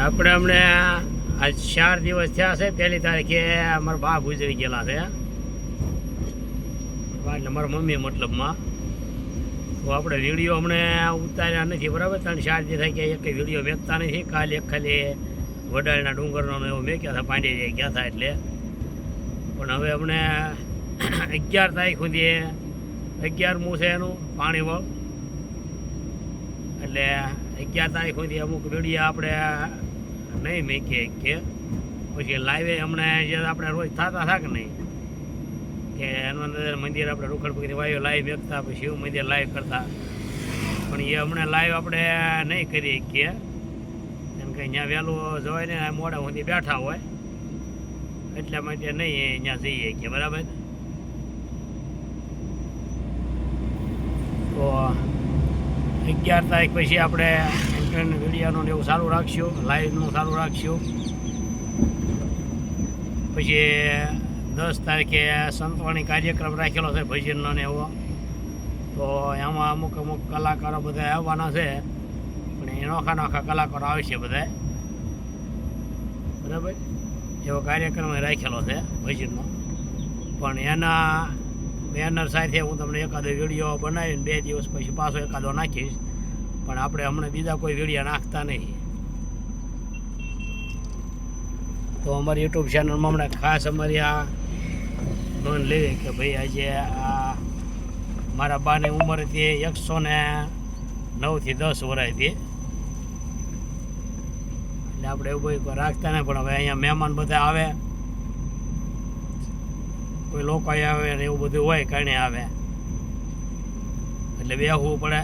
આપણે અમને આજ ચાર દિવસ થયા છે, પહેલી તારીખે અમારા બા ગુજરી ગયેલા છે. એટલે મારા મમ્મી મતલબમાં. તો આપણે વીડિયો હમણે ઉતાર્યા નથી, બરાબર? ત્રણ ચાર દિવસ થઈ ગયા એક વીડિયો મેકતા નથી. કાલે એક ખાલી વડાળના ડુંગરનો એવો મેક્યા હતા, પાંડે ગયા હતા એટલે. પણ હવે અમને અગિયાર તારીખ સુધી અગિયારમું છે એનું પાણીવળ એટલે અગિયાર તારીખ સુધી અમુક વીડિયો આપણે નહીં મેકીએ કે પછી લાઈવે હમણાં આપણે રોજ થતા થાક કે નહીં? કે અંદર મંદિર આપણે રૂખડ પગથી વાયુ લાઈવ મેકતા પછી શિવ મંદિર લાઈવ કરતા. પણ એ હમણાં લાઈવ આપણે નહીં કરી શકીએ એમ કે અહીંયા વહેલું જવાય ને મોડા સુધી બેઠા હોય. એટલા માટે નહીં અહીંયા જઈએ કે, બરાબર? તો અગિયાર તારીખ પછી આપણે ઇન્ટરનેટ વિડીયોનું એવું સારું રાખશો લાઈવનું સારું રાખશો. પછી દસ તારીખે સંતવાણી કાર્યક્રમ રાખેલો છે ભજનનો ને એવો. તો એમાં અમુક અમુક કલાકારો બધા આવવાના છે. પણ એ નોખા નોખા કલાકારો આવશે બધા. બરાબર? એવો કાર્યક્રમ રાખેલો છે ભજનનો. પણ એના બેનર સાથે હું તમને એકાદો વીડિયો બનાવીને બે દિવસ પછી પાછો એકાદો નાખીશ. પણ આપણે હમણાં બીજા કોઈ વેડિયા નાખતા નહીં. તો અમારી યુટ્યુબ ચેનલમાં હમણાં ખાસ અમારી આ નોંધ લેવી કે ભાઈ આજે આ મારા બાની ઉંમર હતી એકસો ને નવથી દસ વર્ષથી એટલે આપણે એવું કોઈ રાખતા નહીં, પણ હવે અહીંયા મહેમાન બધા આવે. કોઈ લોકો આવે ને એવું બધું હોય, કારણે આવે. એટલે બેહવું પડે.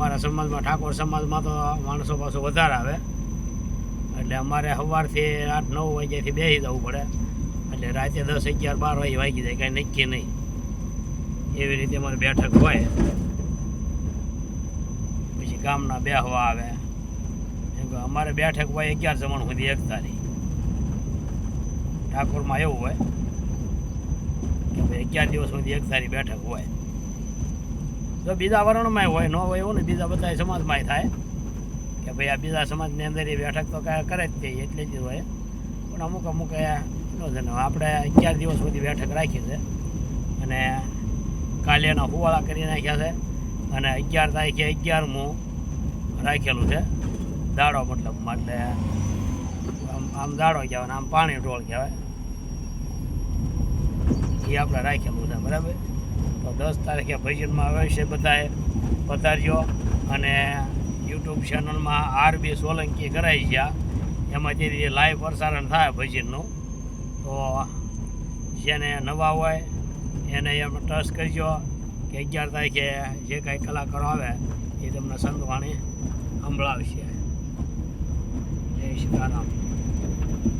અમારા સમાજમાં ઠાકોર સમાજમાં તો માણસો પાછું વધારે આવે. એટલે અમારે સવારથી આઠ નવ વાગ્યાથી બેસી જવું પડે. એટલે રાતે દસ અગિયાર બાર વાગે વાગી જાય, કાંઈ નક્કી નહીં. એવી રીતે અમારે બેઠક હોય. પછી ગામના બેહવા આવે. અમારે બેઠક હોય અગિયાર જમણ સુધી એક તારીખ ઠાકોરમાં એવું હોય કે ભાઈ અગિયાર દિવસ સુધી એક તારી બેઠક હોય. તો બીજા વર્ણમાં હોય, ન હોય એવું ને, બીજા બધા સમાજમાં થાય. કે ભાઈ આ બીજા સમાજની અંદર એ બેઠક તો કાંઈ કરે જ તે એટલે જ હોય. પણ અમુક અમુક આપણે અગિયાર દિવસ સુધી બેઠક રાખી છે. અને કાલે એના હુવાળા કરી નાખ્યા છે. અને અગિયાર તારીખે અગિયારમું રાખેલું છે. દાડો મતલબ એટલે આમ દાડો કહેવાય આમ પાણી ઢોળ કહેવાય. એ આપણે રાખેલું છે, બરાબર? તો દસ તારીખે ભજનમાં અવશ્ય બધાએ પધારજો. અને યુટ્યુબ ચેનલમાં આરબી સોલંકી કરાવી ગયા. એમાંથી જે લાઈવ પ્રસારણ થાય ભજનનું, તો જેને નવા હોય એને એમ ટ્રસ્ટ કરજો કે અગિયાર તારીખે જે કાંઈ કલાકારો આવે એ તમને સંતવાણી સંભળાવશે. જય સીતારામ